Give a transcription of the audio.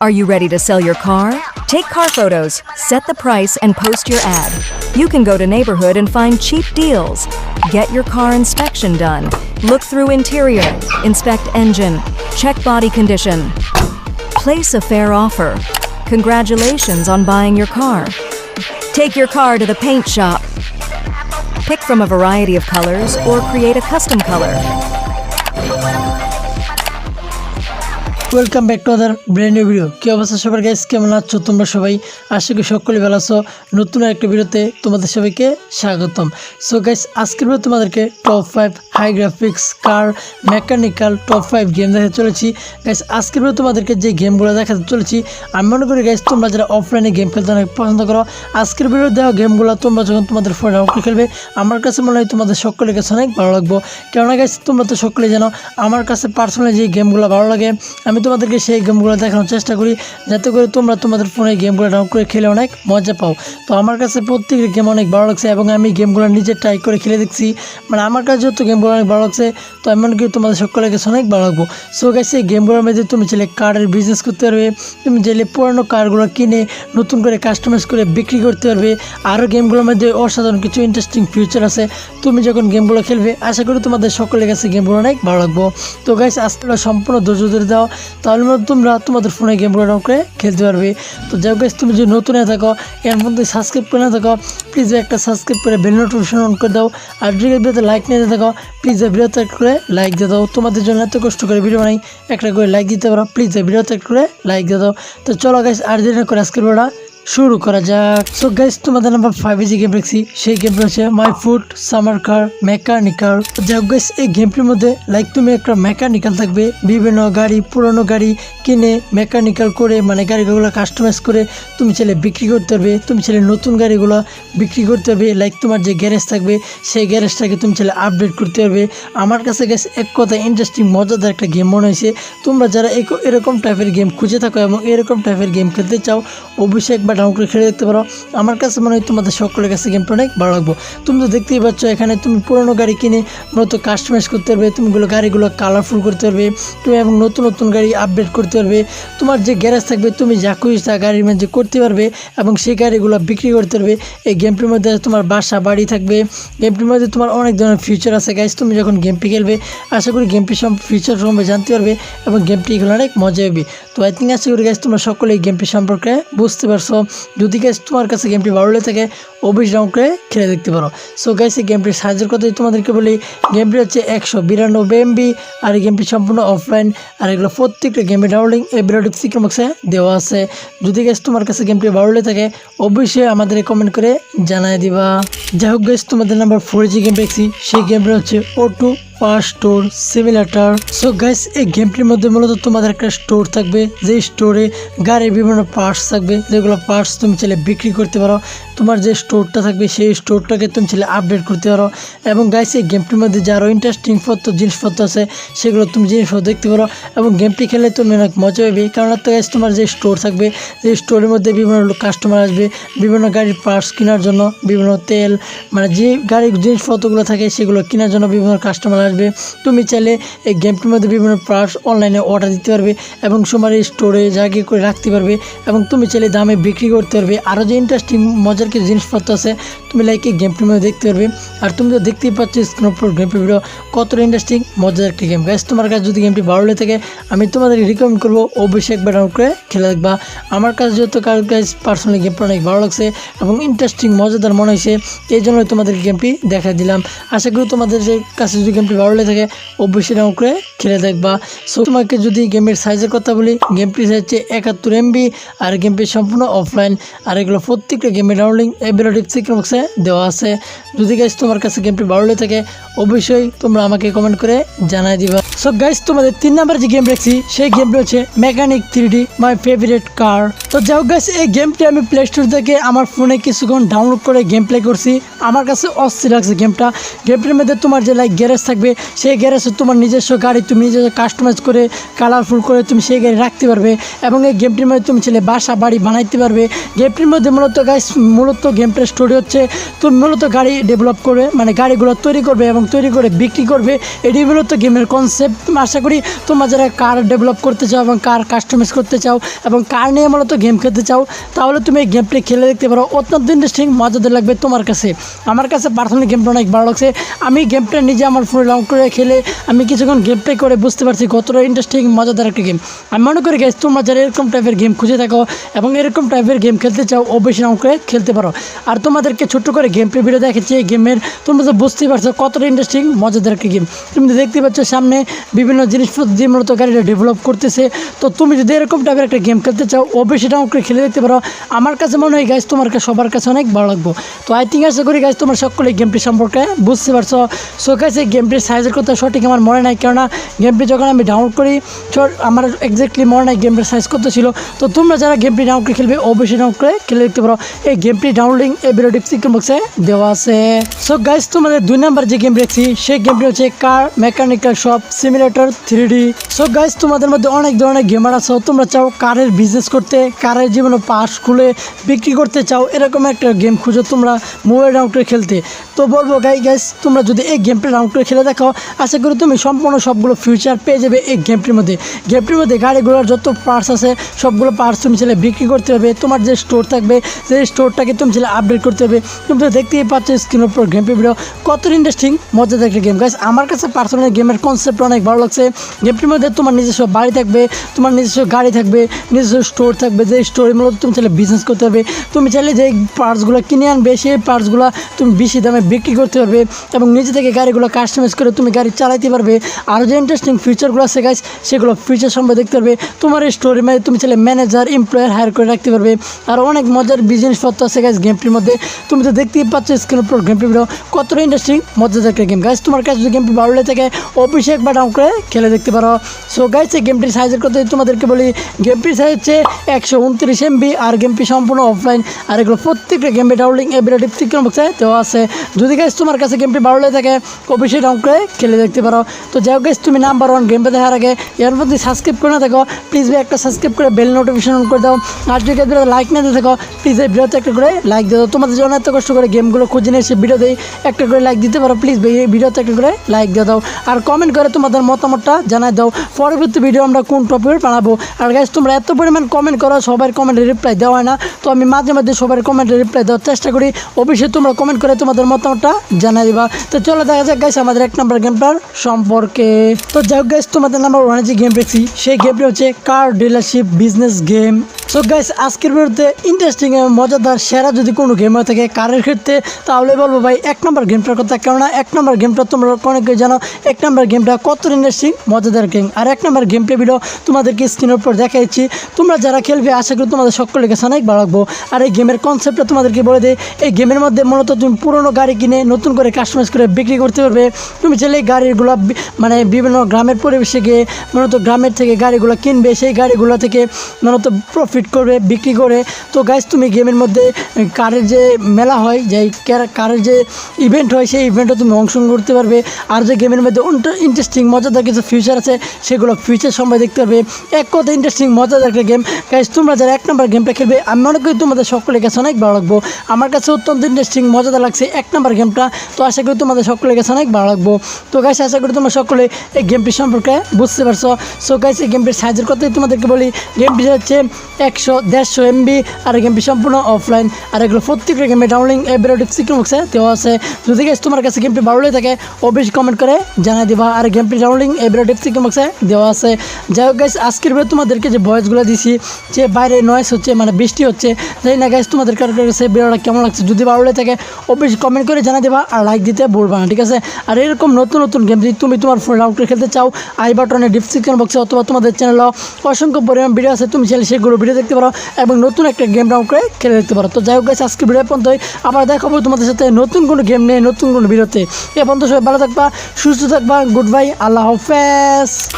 Are you ready to sell your car? Take car photos, set the price, and post your ad. You can go to neighborhood and find cheap deals. Get your car inspection done. Look through interior, inspect engine, check body condition. Place a fair offer. Congratulations on buying your car. Take your car to the paint shop. Pick from a variety of colors or create a custom color. Welcome back to other brand new video কী অবস্থা সবার guys কেমন আছো তোমরা সবাই? আশা করি সকলে ভালো আছো। নতুন একটা ভিডিওতে তোমাদের সবাইকে স্বাগতম। সো গাইস আজকের ভিডিও তোমাদেরকে top five high graphics car mechanical top five game দেখাতে চলেছি। গাইস আজকের ভিডিও তোমাদেরকে যে গেমগুলো দেখাতে চলেছি, আমি মনে করি গাইস তোমরা যারা অফলাইনে গেম খেলতে অনেক পছন্দ করো, আজকের ভিডিও দেওয়া গেমগুলো তোমরা যখন তোমাদের ফোনে ডাউনলোড খেলবে, আমার কাছে মনে হয় তোমাদের সকলের কাছে অনেক ভালো লাগবো। কেননা গাইস তোমরা তো সকলেই জানো, আমার কাছে পার্সোনালি যে গেমগুলো ভালো লাগে, আমি তোমাদেরকে সেই গেমগুলো দেখানোর চেষ্টা করি। যাতে করে তোমরা তোমাদের ফোনে গেমগুলো ডাউনলোড করে খেলে অনেক মজা পাও। তো আমার কাছে প্রত্যেকের গেম অনেক ভালো লাগছে এবং আমি গেমগুলো নিজে ট্রাই করে খেলে দেখছি। মানে আমার কাছে যেহেতু গেমগুলো অনেক ভালো লাগছে, তো এমনকি তোমাদের সকলের কাছে অনেক ভালো লাগবো। সো গেছে এই গেমগুলোর মধ্যে তুমি চাইলে কার্ডের বিজনেস করতে পারবে, তুমি চাইলে পুরানো কার্ডগুলো কিনে নতুন করে কাস্টমাইজ করে বিক্রি করতে পারবে। আরও গেমগুলোর মধ্যে অসাধারণ কিছু ইন্টারেস্টিং ফিউচার আছে। তুমি যখন গেমগুলো খেলবে, আশা করি তোমাদের সকলের কাছে গেমগুলো অনেক ভালো লাগবো। তো গাইস আজকে সম্পূর্ণ ধৈর্য ধরে দাও। তাহলে তোমরা তোমাদের ফোনে গেমগুলো ডাউন করে খেলতে পারবে। তো যাই হোক তুমি যদি নতুন হয়ে থাকো, এর মধ্যে সাবস্ক্রাইব করে না থাকো প্লিজ একটা সাবস্ক্রাইব করে বেল নোটিফিকেশন অন করে দাও। আর যদি ভিডিওতে লাইক নিয়ে থাকো প্লিজ ভিডিওতে করে লাইক দিয়ে দাও। তোমাদের জন্য এত কষ্ট করে ভিডিও বানাই, একটা করে লাইক দিতে পারো প্লিজ ভিডিওতে করে লাইক দিয়ে দাও। তো চলো গাইস আর দিন করে আজকের ভিডিওটা শুরু করা যাক। সো গাইস তোমাদের নাম্বার ফাইভ যে গেম দেখছি, সেই গেমটা হচ্ছে my food summer car mechanical যাই হোক গাইস এই গেমটির মধ্যে লাইক তুমি একটা মেকানিক্যাল থাকবে, বিভিন্ন গাড়ি, পুরনো গাড়ি কিনে মেকানিক্যাল করে মানে গাড়িগুলো কাস্টমাইজ করে তুমি চাইলে বিক্রি করতে পারবে, তুমি চাইলে নতুন গাড়িগুলো বিক্রি করতে পারবে লাইক তোমার যে গ্যারেজ থাকবে, সেই গ্যারেজটাকে তুমি চাইলে আপডেট করতে পারবে। আমার কাছে গেছে এক কথা ইন্টারেস্টিং মজাদার একটা গেম মনে হয়েছে। তোমরা যারা এরকম টাইপের গেম খুঁজে থাকো এবং এরকম টাইপের গেম খেলতে চাও, অবশ্যই একবার ডাউনলোড করে খেলে দেখতে পারো। আমার কাছে মনে হয় তোমাদের সকলের কাছে গেমটা অনেক ভালো লাগবো। তুমি তো দেখতেই পাচ্ছ, এখানে তুমি পুরোনো গাড়ি কিনে মূলত কাস্টমাইজ করতে পারবে। তুমি গুলো গাড়িগুলো কালারফুল করতে পারবে। তুমি এবং নতুন নতুন গাড়ি আপডেট করতে পারবে। তোমার যে গ্যারেজ থাকবে, তুমি যা খুশি তা গাড়ির মধ্যে করতে পারবে এবং সেই গাড়িগুলো বিক্রি করতে পারবে। এই গেমটির মধ্যে তোমার বাসা, বাড়ি থাকবে। গেমটির মধ্যে তোমার অনেক ধরনের ফিউচার আছে গাইজ তুমি যখন গেমটি খেলবে, আশা করি গেমটি সব ফিউচার সম্পর্কে জানতে পারবে এবং গেমটি এগুলো অনেক মজা হবে তো আই থিঙ্ক আশা করি গাইজ তোমরা সকলে এই গেমটি সম্পর্কে বুঝতে পারছ। যদি গাইজ তোমার কাছে গেমটি ভালো লেগে থাকে, অবশ্যই ডাউন করে খেলে দেখতে পারো। সো গাইজ এই গেমটির সাহায্যের কথাই তোমাদেরকে বলি গেমটি হচ্ছে একশো বিরানব্বই এমবি আর এই গেমটি সম্পূর্ণ অফলাইন আর এগুলো প্রত্যেকটা গেমের ডাউনলোডিং এই ভিডিওটি সিক্রেট বক্সে দেওয়া আছে। যদি গাইজ তোমার কাছে গেমটি ভালো লেগে থাকে, অবশ্যই আমাদের কমেন্ট করে জানাই দিবা। যাই হোক গাইজ তোমাদের নাম্বার ফোর জি গেম দেখছি, সেই গেমটা হচ্ছে ও to power store simulator so guys এই গেমটির মধ্যে মূলত তোমাদের একটা স্টোর থাকবে যে স্টোরে গাড়ির বিভিন্ন পার্টস থাকবে, যেগুলো পার্টস তুমি চাইলে বিক্রি করতে পারো। তোমার যে স্টোরটা থাকবে, সেই স্টোরটাকে তুমি চাইলে আপডেট করতে পারো। এবং গাইস এই গেমটির মধ্যে যে আরও ইন্টারেস্টিং পত্র, জিনিসপত্র আছে, সেগুলো তুমি জিনিসপত্র দেখতে পারো। এবং গেমটি খেলে তুমি অনেক মজা পাবে। কারণ তো গাইস তোমার যে স্টোর থাকবে যে স্টোরের মধ্যে বিভিন্ন কাস্টমার আসবে, বিভিন্ন গাড়ির পার্টস কেনার জন্য, বিভিন্ন তেল মানে যে গাড়ির জিনিসপত্রগুলো থাকে, সেগুলো কেনার জন্য বিভিন্ন কাস্টমার আসবে তুমি চাইলে এই গেমটির মধ্যে বিভিন্ন পার্টস অনলাইনে অর্ডার দিতে পারবে এবং তোমার স্টোরে জায়গায় করে রাখতে পারবে এবং তুমি চাইলে দামে বিক্রি করতে পারবে। আরও যে ইন্টারেস্টিং মজার কিছু জিনিসপত্র আছে, তুমি লাইক এই গেমটির মধ্যে দেখতে পারবে। আর তুমি তো দেখতেই পাচ্ছ স্ক্রিন উপর গেমটি ভিডিও কতটা ইন্টারেস্টিং মজার একটি গেম গাইস তোমার কাছে যদি গেমটি ভালো লেগে থাকে, আমি তোমাদের রিকমেন্ড করব অবশ্যই একবার ডাউনলোড করে খেলে দেখবা। আমার কাছে যেহেতু গাইজ পার্সোনালি গেমটা অনেক ভালো লাগছে এবং ইন্টারেস্টিং মজাদার মনে হয়েছে, এই জন্য তোমাদের গেমটি দেখা দিলাম। আশা করি তোমাদের কাছে যদি গেমটি ভালো লেগে থাকে, অবশ্যই ডাউন করে খেলে দেখবা। সো তোমাকে যদি গেমের সাইজের কথা বলি গেমটি সাইজ হচ্ছে একাত্তর এমবি আর গেমটি সম্পূর্ণ অফলাইন আর এগুলো প্রত্যেকটা গেমের ডাউনলিং এবিলিটি সিক্রেট বক্সে দেওয়া আছে। যদি গাছ তোমার কাছে গেমটি ভালো লেগে থাকে, অবশ্যই তোমরা আমাকে কমেন্ট করে জানাই দিবা। সো গাইজ তোমাদের তিন নাম্বার যে গেম রাখছি সেই গেমটি হচ্ছে mechanic three my favourite car তো যাই হোক গাইজ এই গেমটি আমি প্লে স্টোর থেকে আমার ফোনে কিছুক্ষণ ডাউনলোড করে গেম প্লে করছি। আমার কাছে অস্থির লাগছে গেমটা গেমটির মধ্যে তোমার যে লাইক গ্যারেজ থাকবে, সেই গ্যারেজে তোমার নিজস্ব গাড়ি তুমি নিজস্ব কাস্টমাইজ করে কালারফুল করে তুমি সেই গাড়ি রাখতে পারবে এবং এই গেমটির মধ্যে তুমি ছেলে বাসা, বাড়ি বানাইতে পারবে। গেমটির মধ্যে মূলত গাইস মূলত গেমটার স্টোরি হচ্ছে, তুমি মূলত গাড়ি ডেভেলপ করবে মানে গাড়িগুলো তৈরি করবে এবং তৈরি করে বিক্রি করবে। এটি মূলত গেমের কনসেপ্ট আশা করি তোমরা যারা কার ডেভেলপ করতে চাও এবং কার কাস্টমাইজ করতে চাও এবং কার নিয়ে মূলত গেম খেলতে চাও, তাহলে তুমি এই গেমটি খেলে দেখতে পারো। অত্যন্ত ইন্টারেস্টিং মজাদার লাগবে তোমার কাছে। আমার কাছে পার্সোনালি গেমটা অনেক ভালো লাগছে। আমি গেমটা নিজে আমার ফোনে লং করে খেলে, আমি কিছুক্ষণ গেম প্লে করে বুঝতে পারছি কতটা ইন্টারেস্টিং মজাদার একটা গেম আমি মনে করি গাইজ তোমরা যারা এরকম টাইপের গেম খুঁজে থাকো এবং এরকম টাইপের গেম খেলতে চাও, অবশ্যই করে খেলতে পারো। আর তোমাদেরকে ছোট্ট করে গেম প্লে ভিডিও দেখেছি এই গেমের তোমরা তো বুঝতেই পারছ কতটা ইন্টারেস্টিং মজাদার একটা গেম তুমি দেখতে পাচ্ছ সামনে বিভিন্ন জিনিসপত্র দিয়ে মূলত গাড়িটা ডেভেলপ করতেছে। তো তুমি যদি এরকম টাইপের একটা গেম খেলতে চাও, অবশ্যই ডাউন করে খেলে দেখতে পারো। আমার কাছে মনে হয় গাইজ তোমার কাছে সবার কাছে অনেক ভালো লাগবো। তো আই থিঙ্ক আশা করি গাইজ তোমার সকলে গেমটি সম্পর্কে বুঝতে পারছ। সো গাইজ এই গেমটির সাইজের কথা সঠিক আমার মনে নাই, কেননা গেমটি যখন আমি ডাউনলোড করি আমার এক্স্যাক্টলি মনে নাই গেমটির সাইজ কত ছিল। তো তোমরা যারা গেমটি ডাউনলোড করে খেলবে, অবশ্যই ডাউনলোড করে খেলে দেখতে পারো। এই গেমটি ডাউনলোডিং এই ভিডিও ডিসক্রিপশন বক্সে দেওয়া আছে। সো গাইজ তোমাদের দুই নাম্বার যে গেম দেখছি, সেই গেমটি হচ্ছে car mechanical shop simulator three so guys তোমাদের মধ্যে অনেক ধরনের গেমার আছে তোমরা চাও কারের বিজনেস করতে, কারের জীবনে পাস খুলে বিক্রি করতে চাও, এরকম একটা গেম খুঁজো তোমরা মোবাইল ডাউন করে খেলতে। তো বলব গাই গাইজ তোমরা যদি এই গেমটা ডাউন করে খেলে দেখো, আশা করি তুমি সম্পূর্ণ সবগুলো ফিউচার পেয়ে যাবে এই গেমটির মধ্যে। গেমটির মধ্যে গাড়িগুলোর যত পার্টস আছে, সবগুলো পার্টস তুমি ছেলে বিক্রি করতে হবে, তোমার যে স্টোর থাকবে, সেই স্টোরটাকে তুমি ছেলে আপডেট করতে হবে। তুমি তো দেখতেই পাচ্ছ স্ক্রিনের উপর গেম ভিডিও কত ইন্টারেস্টিং মজাদার একটা গেম গাইজ আমার কাছে পার্সোনালি গেমের কনসেপ্ট অনেক ভালো লাগছে। গেমটির মধ্যে তোমার নিজস্ব বাড়ি থাকবে, তোমার নিজস্ব গাড়ি থাকবে, নিজস্ব স্টোর থাকবে, যে স্টোরে মূলত তুমি চাইলে বিজনেস করতে পারবে। তুমি চাইলে যে পার্টসগুলো কিনে আনবে, সেই পার্টসগুলো তুমি বেশি দামে বিক্রি করতে পারবে এবং নিজে থেকে গাড়িগুলো কাস্টমাইজ করে তুমি গাড়ি চালাতে পারবে। আরও যে ইন্টারেস্টিং ফিচারগুলো আছে গাইজ সেগুলো ফিচার সম্পর্কে দেখতে পারবে। তোমার এই স্টোরের মধ্যে তুমি চাইলে ম্যানেজার এমপ্লয়ার হায়ার করে রাখতে পারবে। আর অনেক মজার বিজনেসপত্র আছে গাইজ গেমটির মধ্যে। তুমি তো দেখতেই পাচ্ছ স্ক্রিনের উপর গেমটি ভিডিও কতটা ইন্টারেস্টিং মজাদার গেম গাইজ তোমার কাছে যদি গেমটি ভালো লেগে থাকে, অবশ্যই একবার ডাউন করে খেলে দেখতে পারো। সো গাইজ এই গেমটির সাইজের কথা তোমাদেরকে বলি গেমটির সাইজ হচ্ছে একশো উনত্রিশ এমবি আর গেমটি সম্পূর্ণ অফলাইন আর এগুলো প্রত্যেকটা গেমটি ডাউনলিং এবিরা ডিসক্রিপশন বক্সে দেওয়া আছে। যদি গাইজ তোমার কাছে গেমটি ভালো লেগে থাকে, অবশ্যই ডাউন করে খেলে দেখতে পারো। তো যাই হোক তুমি নাম্বার ওয়ান গেমটা দেখার আগে, এর মধ্যে সাবস্ক্রাইব করে না থাকো প্লিজ ভাই একটা সাবস্ক্রাইব করে বেল নোটিফিকেশন অন করে দাও। আর যদি ভিডিও লাইক না দিয়ে থাকো প্লিজ এই ভিডিওতে একটা করে লাইক দিয়ে দাও। তোমাদের জন্য এত কষ্ট করে গেমগুলো খুঁজে নিয়ে এসে ভিডিওতে একটা করে লাইক দিতে পারো প্লিজ ভাই এই ভিডিওতে একটা করে লাইক দিয়ে দাও। আর কমেন্ট করে তোমাদের মতামতটা জানাই দাও। পরবর্তী ভিডিও আমরা কোন টপিক বানাবো? আর গাইজ তোমরা এত পরিমাণ কমেন্ট করো সবার কমেন্টে রিপ্লাই দেওয়া হয় না। তো আমি মাঝে মাঝে সবার কমেন্টে রিপ্লাই দেওয়ার চেষ্টা করি। অবশ্যই তোমরা কমেন্ট করে তোমাদের মতামতটা জানাই দিবা। তো চলো দেখা যাক গাইস আমাদের এক নম্বর গেমটার সম্পর্কে। তো যাই হোক গাইস তোমাদের নাম্বার ওয়ানে যে গেম পেয়েছি সেই গেমটি হচ্ছে car dealership business game so guys আজকের বিরুদ্ধে ইন্টারেস্টিং এবং মজাদার, সেরা যদি কোনো গেম হয়ে থাকে কারের ক্ষেত্রে, তাহলে বলব ভাই, এক নম্বর গেমটার কথা কেননা, এক নম্বর গেমটা তোমরা অনেকে জানো, এক নম্বর গেমটা কত ইন্টারেস্টিং মজাদার গেম আর এক নম্বর গেম প্লে ভিডিও তোমাদেরকে স্ক্রিনের উপর দেখাচ্ছি তোমরা যারা খেলবে, আশা করি তোমাদের সকলের কাছে অনেক ভালো লাগবো। আর এই গেমের কনসেপ্টটা তোমাদেরকে বলে দেয় এই গেমের মধ্যে মূলত তুমি পুরনো গাড়ি কিনে নতুন করে কাস্টমাইজ করে বিক্রি করতে পারবে। তুমি চাইলে গাড়িগুলো মানে বিভিন্ন গ্রামের পরিবেশে গিয়ে মূলত গ্রামের থেকে গাড়িগুলো কিনবে, সেই গাড়িগুলো থেকে মূলত প্রফিট করবে, বিক্রি করে। তো গাইজ তুমি গেমের মধ্যে কারের যে মেলা হয়, যে কার- কারের যে ইভেন্ট হয়, সেই ইভেন্টে তুমি অংশগ্রহণ করতে পারবে। আর যে গেমের মধ্যে ইন্টারেস্টিং মজাদার কিছু ফিউচার আছে, সেগুলো ফিউচার সময় দেখতে পারবে। এক কথা ইন্টারেস্টিং মজাদার একটা গেম গাইজ তোমরা যারা এক নম্বর গেমটা খেলবে, আমি মনে করি তোমাদের সকলের কাছে অনেক ভালো লাগবো। আমার কাছে অত্যন্ত ইন্টারেস্টিং মজাদার লাগছে এক নম্বর গেমটা তো আশা করি তোমাদের সকলের কাছে অনেক ভালো লাগবো। তো গাইস আশা করি তোমরা সকলে এই গেমটি সম্পর্কে বুঝতে পারছ। সো গাইস এই গেমটির সাইজের কথাই তোমাদেরকে বলি। গেমটি হচ্ছে একশো দেড়শো এমবি আর গেমটি সম্পূর্ণ অফলাইন আর এগুলো প্রত্যেকটা গেমে ডাউনলিং এবারে ডিসক্রিপশন বক্সে দেওয়া আছে। যদি গাইস তোমার কাছে গেমটি ভালো লেগে থাকে, অবশ্যই কমেন্ট করে জানাই দিবা। আর গেমটি ডাউনলিং এবারে ডিসক্রিপশন বক্সে দেওয়া আছে। যাই হোক গাইস আজকের ভিডিও তোমাদেরকে যে ভয়েসগুলো দিছি, যে বাইরে নয়েস হচ্ছে মানে বৃষ্টি হচ্ছে, জানি না গাইস তোমাদের কাছে ভিডিওটা কেমন লাগছে? যদি ভালো লেগে থাকে, অবশ্যই কমেন্ট করে জানাই দেবা আর লাইক দিতে ভুলবা না, ঠিক আছে? আর এরকম নতুন নতুন গেম যদি তুমি তোমার ফোন ডাউন করে খেলতে চাও, আই বাটনে ডিসক্রিপশন বক্সে অথবা তোমাদের চ্যানেলে অসংখ্য পরিমাণ ভিডিও আছে, তুমি চাইলে সেগুলো ভিডিও দেখতে পারো এবং নতুন একটা গেম ডাউন করে খেলে দেখতে পারো। তো যাই হোক গাইস আজকে ভিডিও পর্যন্তই। আবার দেখাবো তোমাদের সাথে নতুন কোনো গেম নিয়ে, নতুন কোনো ভিডিওতে এ পর্যন্ত সবাই ভালো থাকবা, সুস্থ থাকবা গুড বাই আল্লাহ Allahu Fez!